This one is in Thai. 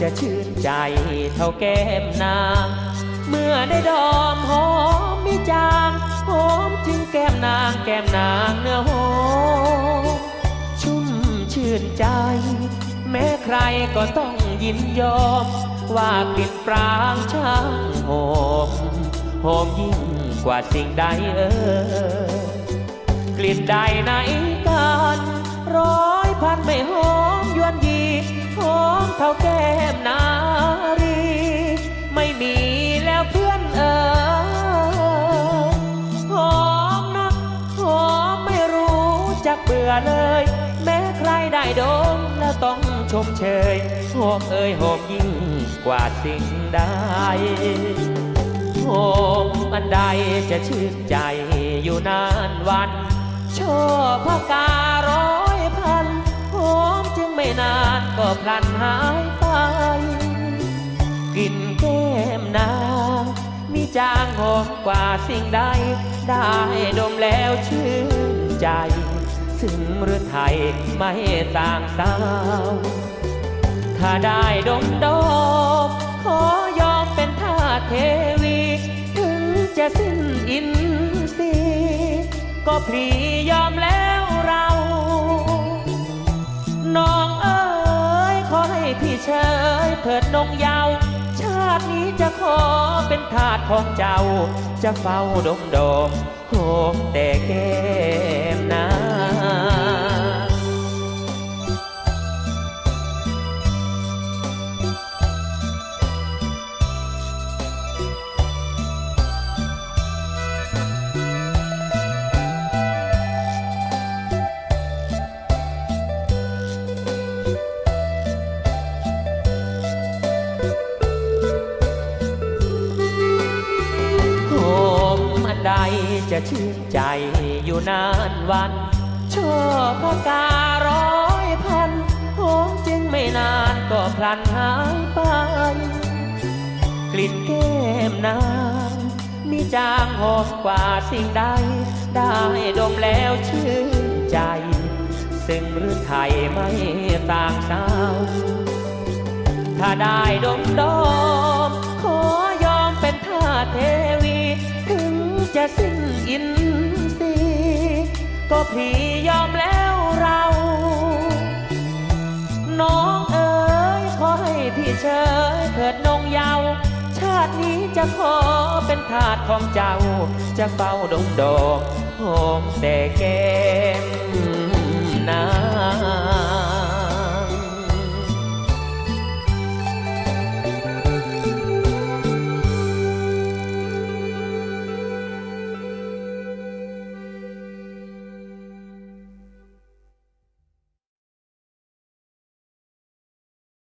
จะชื่นใจเท่าแก้มนาง เมื่อได้ดอมหอมมิจางหอมถึงแก้มนางแก้มนางเนื้อหอมชุ่มชื่นใจ แม้ใครก็ต้องยินยอม ว่ากลิ่นปรางช่างหอมหอมยิ่งกว่าสิ่งใดเออกลิ่นใดในกัน ร้อยพันไม่หอม เท่าแก้มนารี ไม่มีแล้วเพื่อนเออหอมนักหอมไม่รู้จักเบื่อเลย แม้ใครได้ดมแล้วต้องชมเชยหอมเอ่ยหอมยิ่งกว่าสิ่งใดหอมอันใดจะชื่นใจอยู่นานวันชอบพกา พลันหายไปกินแก้มนางมีจางหอมกว่าสิ่งใด ได้ดมแล้วชื่นใจ ซึ่งหรือไทยไม่ต่างสาว ถ้าได้ดมดอมขอยอมเป็นทาเทวี ถึงจะสิ้นอินทรีย์ก็พลียอมแล้ว เชยเถิดนงเยาว ชาตินี้จะขอเป็นทาสของเจ้า จะเฝ้าดมดมโหมแต่แก้ จะชื่นใจอยู่นานวันชอบพการ้อยพันโหมจึงไม่นานก็พลันหายไป กลิ่นแก้มนางมีจางหอมกว่าสิ่งใด ได้ดมแล้วชื่นใจ ซึ่งหรือไทยไม่ต่างสาว ถ้าได้ดมดอม สิ้นอินทรีย์ก็พลียอมแล้วเรา น้องเอ๋ยขอให้พี่เชยเถิดนงเยาวชาตินี้จะขอเป็นทาสของเจ้า จะเฝ้าดงดอกหอมแต่แก้มนา